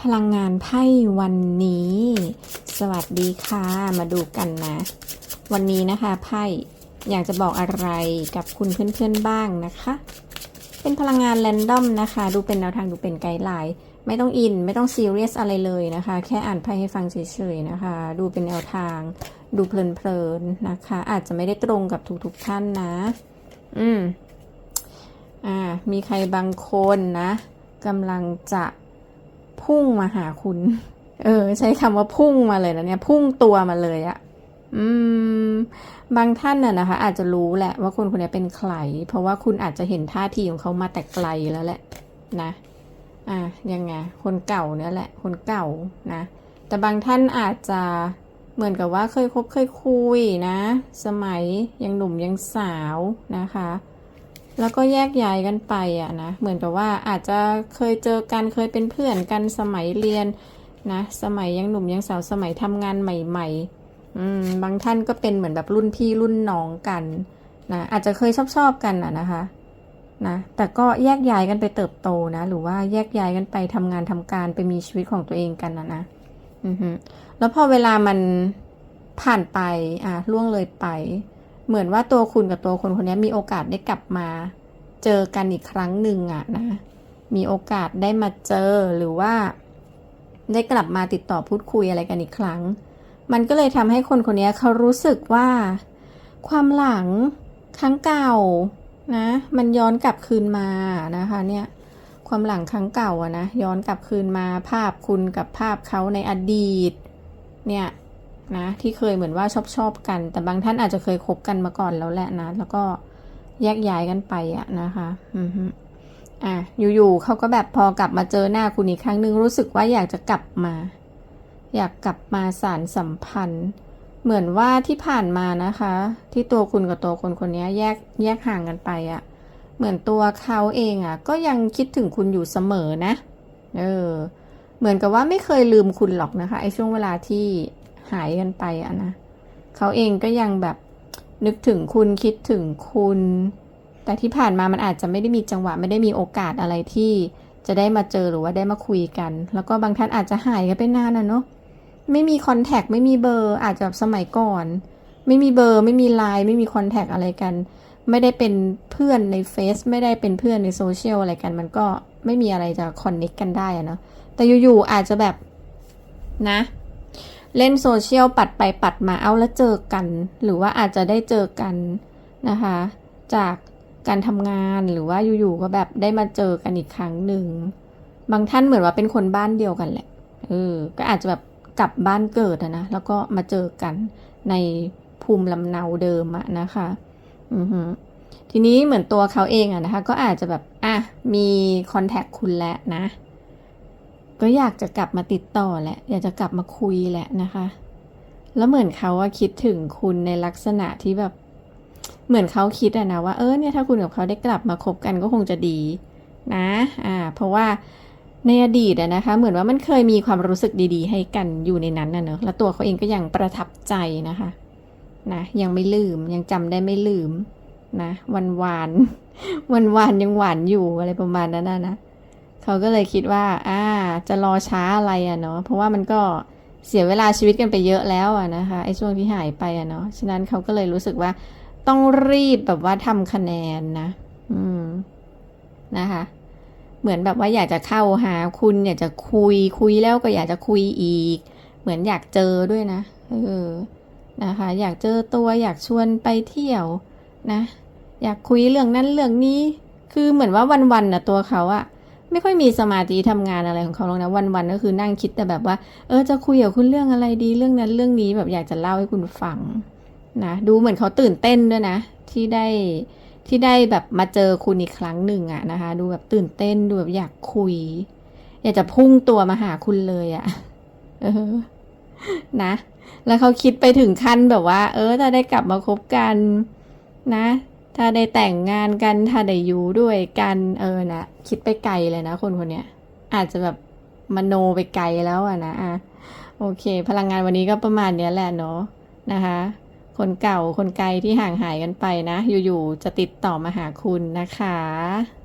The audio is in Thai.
พลังงานไพ่วันนี้ สวัสดีค่ะ มาดูกันนะ วันนี้นะคะไพ่อยากจะบอกอะไรกับคุณเพื่อนๆบ้างนะคะ เป็นพลังงานแรนดอมนะคะ ดูเป็นแนวทางดูเป็นไกด์ไลน์ไม่ต้องอินไม่ต้องซีเรียสอะไรเลยนะคะ แค่อ่านไพ่ให้ฟังเฉยๆนะคะ ดูเป็นแนวทาง ดูเพลินๆนะคะ อาจจะไม่ได้ตรงกับทุกๆท่านนะ อืมอ่า มีใครบางคนนะกำลังจะ พุ่งมาหาคุณ เออ ใช้คำว่าพุ่งมาเลยนะเนี่ย พุ่งตัวมาเลยอะอืม บางท่านน่ะนะคะ อาจจะรู้แหละว่าคนคนนี้เป็นใคร เพราะว่าคุณอาจจะเห็นท่าทีของเขามาแต่ไกลแล้วแหละ นะ อะยังไง คนเก่าเนี่ยแหละ คนเก่านะ แต่บางท่านอาจจะเหมือนกับว่าเคยคบเคยคุยนะ สมัยยังหนุ่มยังสาวนะคะ แล้วก็แยกย้ายกันไปอะนะ เหมือนกับว่าอาจจะเคยเจอกันเคยเป็นเพื่อนกันสมัยเรียนนะ สมัยยังหนุ่มยังสาวสมัยทำงานใหม่ๆอืมบางท่านก็เป็นเหมือนแบบรุ่นพี่รุ่นน้องกันนะอาจจะเคยชอบชอบกันอะนะคะนะแต่ก็แยกย้ายกันไปเติบโตนะ หรือว่าแยกย้ายกันไปทำงานทำการไปมีชีวิตของตัวเองกันนะนะอือฮึแล้วพอเวลามันผ่านไปอะล่วงเลยไป เหมือนว่าตัวคุณกับตัวคนคนนี้มีโอกาสได้กลับมา เจอกันอีกครั้งหนึ่งอะนะ มีโอกาสได้มาเจอหรือว่า ได้กลับมาติดต่อพูดคุยอะไรกันอีกครั้ง มันก็เลยทำให้คนคนนี้เขารู้สึกว่า ความหลังครั้งเก่านะ มันย้อนกลับคืนมานะคะ เนี่ยความหลังครั้งเก่าอะนะย้อนกลับคืนมาภาพคุณกับภาพเขาในอดีต เนี่ย นะ ที่เคยเหมือนว่าชอบชอบกัน แต่บางท่านอาจจะเคยคบกันมาก่อนแล้วแหละนะ แล้วก็แยกย้ายกันไปอะนะคะอือฮึอะอยู่ๆเขาก็แบบพอกลับมาเจอหน้าคุณอีกครั้งหนึ่งรู้สึกว่าอยากจะกลับมา อยากกลับมาสารสัมพันธ์ เหมือนว่าที่ผ่านมานะคะ ที่ตัวคุณกับตัวคนคนนี้แยกแยกห่างกันไปอะเหมือนตัวเขาเองอะก็ยังคิดถึงคุณอยู่เสมอนะ เออ เหมือนกับว่าไม่เคยลืมคุณหรอกนะคะไอ้ช่วงเวลาที่ หายกันไปอะนะเขาเองก็ยังแบบนึกถึงคุณคิดถึงคุณ แต่ที่ผ่านมามันอาจจะไม่ได้มีจังหวะไม่ได้มีโอกาสอะไรที่จะได้มาเจอหรือว่าได้มาคุยกัน แล้วก็บางท่านอาจจะหายกันไปนานนะเนาะไม่มีคอนแทคไม่มีเบอร์อาจจะแบบสมัยก่อน ไม่มีเบอร์ไม่มีไลน์ไม่มีคอนแทคอะไรกัน ไม่ได้เป็นเพื่อนในเฟซไม่ได้เป็นเพื่อนในโซเชียลอะไรกัน มันก็ไม่มีอะไรจะคอนเน็กกันได้อะเนาะแต่อยู่ๆอาจจะแบบนะ เล่นโซเชียลปัดไปปัดมาเอาแล้วเจอกัน หรือว่าอาจจะได้เจอกันนะคะ จากการทำงานหรือว่าอยู่ๆก็แบบได้มาเจอกันอีกครั้งหนึ่งบางท่านเหมือนว่าเป็นคนบ้านเดียวกันแหละเออก็อาจจะแบบกลับบ้านเกิดนะแล้วก็มาเจอกันในภูมิลำเนาเดิมอะนะคะอือฮึทีนี้เหมือนตัวเขาเองอะนะคะ ก็อาจจะแบบอะมีคอนแทคคุณแล้วนะ ก็อยากจะกลับมาติดต่อแหละ อยากจะกลับมาคุยแหละนะคะ แล้วเหมือนเขาว่าคิดถึงคุณในลักษณะที่แบบ เหมือนเขาคิดอะนะว่าเออเนี่ยถ้าคุณกับเขาได้กลับมาคบกันก็คงจะดี นะ อ่า เพราะว่าในอดีตอะนะคะ เหมือนว่ามันเคยมีความรู้สึกดีๆ ให้กันอยู่ในนั้นนะเนอะแล้วตัวเขาเองก็ยังประทับใจนะคะนะยังไม่ลืมยังจำได้ไม่ลืมนะวันวานวันวานยังหวานอยู่อะไรประมาณนั้นนะนะเขาก็เลยคิดว่าอ่า จะรอช้าอะไรอะเนาะเพราะว่ามันก็เสียเวลาชีวิตกันไปเยอะแล้วอะนะคะไอ้ช่วงที่หายไปอะเนาะฉะนั้นเขาก็เลยรู้สึกว่าต้องรีบแบบว่าทำคะแนนนะ อืมนะคะ เหมือนแบบว่าอยากจะเข้าหาคุณอยากจะคุยคุยแล้วก็อยากจะคุยอีก เหมือนอยากเจอด้วยนะเออนะคะ อยากเจอตัวอยากชวนไปเที่ยวนะ อยากคุยเรื่องนั้นเรื่องนี้ คือเหมือนว่าวันๆนะตัวเขาอะ ไม่ค่อยมีสมาธิทำงานอะไรของเขาหรอกนะวันๆก็คือนั่งคิดแต่แบบว่า เออจะคุยกับคุณเรื่องอะไรดีเรื่องนั้นเรื่องนี้แบบอยากจะเล่าให้คุณฟังนะดูเหมือนเขาตื่นเต้นด้วยนะ ที่ได้ที่ได้แบบมาเจอคุณอีกครั้งหนึ่งอะนะคะ ดูแบบตื่นเต้นดูแบบอยากคุย อยากจะพุ่งตัวมาหาคุณเลยอะเออนะ แล้วเขาคิดไปถึงขั้นแบบว่า เออถ้าได้กลับมาคบกันนะ ถ้าได้แต่งงานกันถ้าได้อยู่ด้วยกันเออนะคิดไปไกลเลยนะคนคนเนี้ยอาจจะแบบมโนไปไกลแล้วอะนะอะโอเค พลังงานวันนี้ก็ประมาณเนี้ยแหละเนาะนะคะ คนเก่าคนไกลที่ห่างหายกันไปนะ อยู่ๆจะติดต่อมาหาคุณนะคะ